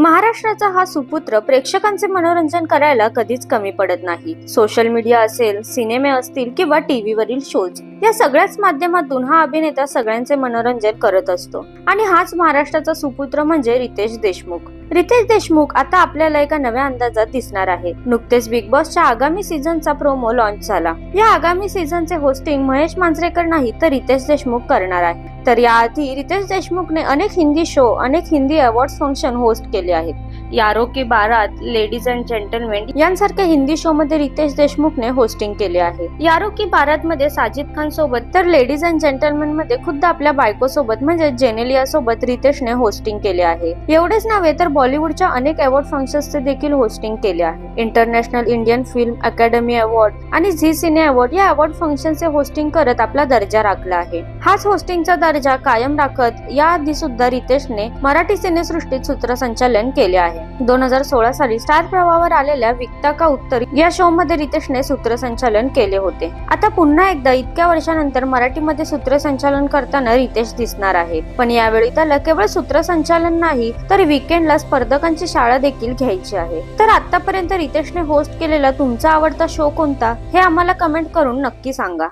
महाराष्ट्राचा हा सुपुत्र प्रेक्षकांचे मनोरंजन करायला कधीच कमी पडत नाही. सोशल मीडिया असेल सिनेमे असतील किंवा टीव्हीवरील शोज या सगळ्याच माध्यमातून हा अभिनेता सगळ्यांचे मनोरंजन करत असतो. आणि हाच महाराष्ट्राचा सुपुत्र म्हणजे रितेश देशमुख. रितेश देशमुख आता आपल्याला एका नव्या अंदाजात दिसणार आहे. नुकतेच बिग बॉसच्या आगामी सीझनचा प्रोमो लॉन्च झाला. या आगामी सीझनचे होस्टिंग महेश मांजरेकर नाही तर रितेश देशमुख करणार आहे. तर याआधी रितेश देशमुखने अनेक हिंदी शो अनेक हिंदी अवॉर्ड फंक्शन होस्ट केले आहेत. यारो की बारात लेडीज अँड जेंटलमेन यांसारख्या हिंदी शो मध्ये रितेश देशमुखने होस्टिंग केले आहे. यारो की बारात मध्ये साजिद खान सोबत तर लेडीज अँड जेंटलमेन मध्ये खुद्द आपल्या बायको सोबत म्हणजे जेनेलिया सोबत रितेशने होस्टिंग केले आहे. एवढेच नव्हे तर बॉलिवूडच्या अनेक अवॉर्ड फंक्शन्सचे देखील होस्टिंग केले आहे. International Indian film academy award आणि झी सिने अवॉर्ड या अवॉर्ड फंक्शनचे होस्टिंग करत आपला दर्जा राखला आहे. हाच होस्टिंगचा दर्जा कायम राखत याआधी सुद्धा रितेशने मराठी सिनेसृष्टीत सूत्रसंचालन केले आहे. दोन हजार सोळा साली स्टार प्रवाहावर आलेल्या विकता का उत्तर या शो मध्ये रितेशने सूत्रसंचालन केले होते. आता पुन्हा एकदा इतक्या वर्षानंतर मराठीमध्ये सूत्रसंचालन करताना रितेश दिसणार आहे. पण यावेळी त्याला केवळ सूत्रसंचालन नाही तर विकेंडला स्पर्धकांची शाळा देखील घ्यायची आहे. तर आतापर्यंत रितेशने होस्ट केलेला तुमचा आवडता शो कोणता? हे आम्हाला कमेंट करून नक्की सांगा.